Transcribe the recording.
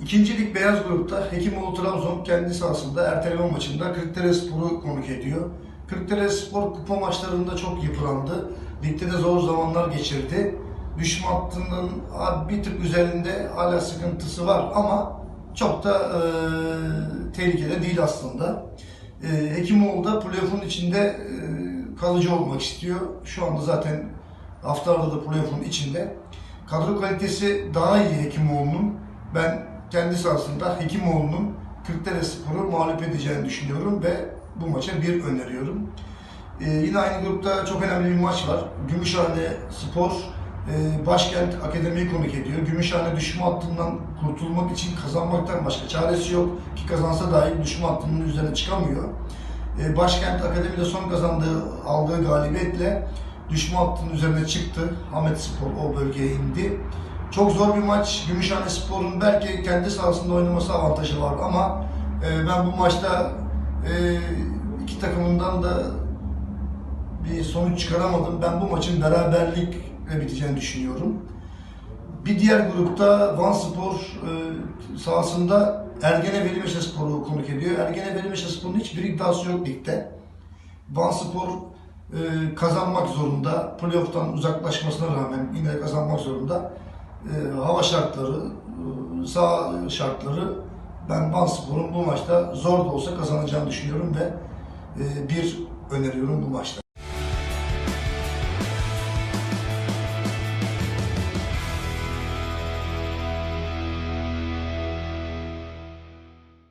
İkincilik beyaz grupta Hekimoğlu Trabzon kendi sahasında erteleme maçında Kırklareli Spor'u konuk ediyor. Kırklareli Spor kupa maçlarında çok yıprandı. Ligde de zor zamanlar geçirdi. Düşme hattının bir tık üzerinde hala sıkıntısı var ama çok da e, tehlikede değil aslında. E, Hekimoğlu da playoff'un içinde e, kalıcı olmak istiyor. Şu anda zaten haftalarda da playoff'un içinde. Kadro kalitesi daha iyi Hekimoğlu'nun. Ben kendi sahasında Hekimoğlu'nun Kırklareli Spor'u mağlup edeceğini düşünüyorum ve bu maça bir öneriyorum. Ee, yine aynı grupta çok önemli bir maç var. Gümüşhane Spor e, Başkent Akademi'yi konuk ediyor. Gümüşhane düşme hattından kurtulmak için kazanmaktan başka çaresi yok ki kazansa dahi düşme hattının üzerine çıkamıyor. E, Başkent Akademi'de son kazandığı, aldığı galibiyetle düşme hattının üzerine çıktı. Ahmet Spor o bölgeye indi. Çok zor bir maç. Gümüşhane Spor'un belki kendi sahasında oynaması avantajı var ama e, ben bu maçta e, iki takımından da bir sonuç çıkaramadım. Ben bu maçın beraberlikle biteceğini düşünüyorum. Bir diğer grupta Van Spor e, sahasında Ergene Velimeşe Spor'u konuk ediyor. Ergene Velimeşe Spor'un hiçbir iddiası yok ligde. Van Spor e, kazanmak zorunda. Playoff'tan uzaklaşmasına rağmen yine kazanmak zorunda. E, hava şartları, e, saha şartları ben Van Spor'un bu maçta zor da olsa kazanacağını düşünüyorum ve e, bir öneriyorum bu maçta.